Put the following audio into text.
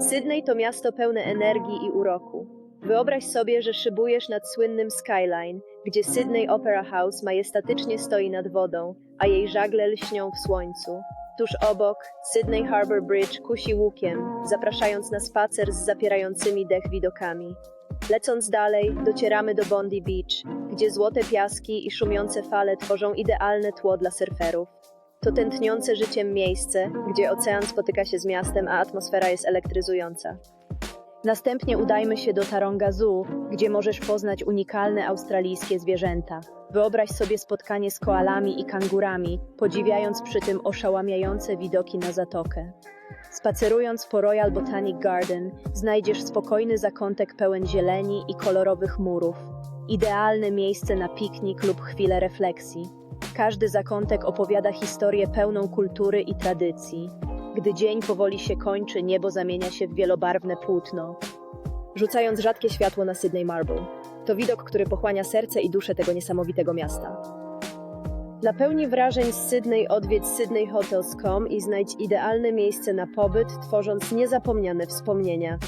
Sydney to miasto pełne energii i uroku. Wyobraź sobie, że szybujesz nad słynnym Skyline, gdzie Sydney Opera House majestatycznie stoi nad wodą, a jej żagle lśnią w słońcu. Tuż obok Sydney Harbour Bridge kusi łukiem, zapraszając na spacer z zapierającymi dech widokami. Lecąc dalej, docieramy do Bondi Beach, gdzie złote piaski i szumiące fale tworzą idealne tło dla surferów. To tętniące życiem miejsce, gdzie ocean spotyka się z miastem, a atmosfera jest elektryzująca. Następnie udajmy się do Taronga Zoo, gdzie możesz poznać unikalne australijskie zwierzęta. Wyobraź sobie spotkanie z koalami i kangurami, podziwiając przy tym oszałamiające widoki na zatokę. Spacerując po Royal Botanic Garden, znajdziesz spokojny zakątek pełen zieleni i kolorowych murów. Idealne miejsce na piknik lub chwilę refleksji. Każdy zakątek opowiada historię pełną kultury i tradycji. Gdy dzień powoli się kończy, niebo zamienia się w wielobarwne płótno, rzucając rzadkie światło na Sydney Marble. To widok, który pochłania serce i duszę tego niesamowitego miasta. Dla pełni wrażeń z Sydney odwiedź sydneyhotels.com i znajdź idealne miejsce na pobyt, tworząc niezapomniane wspomnienia.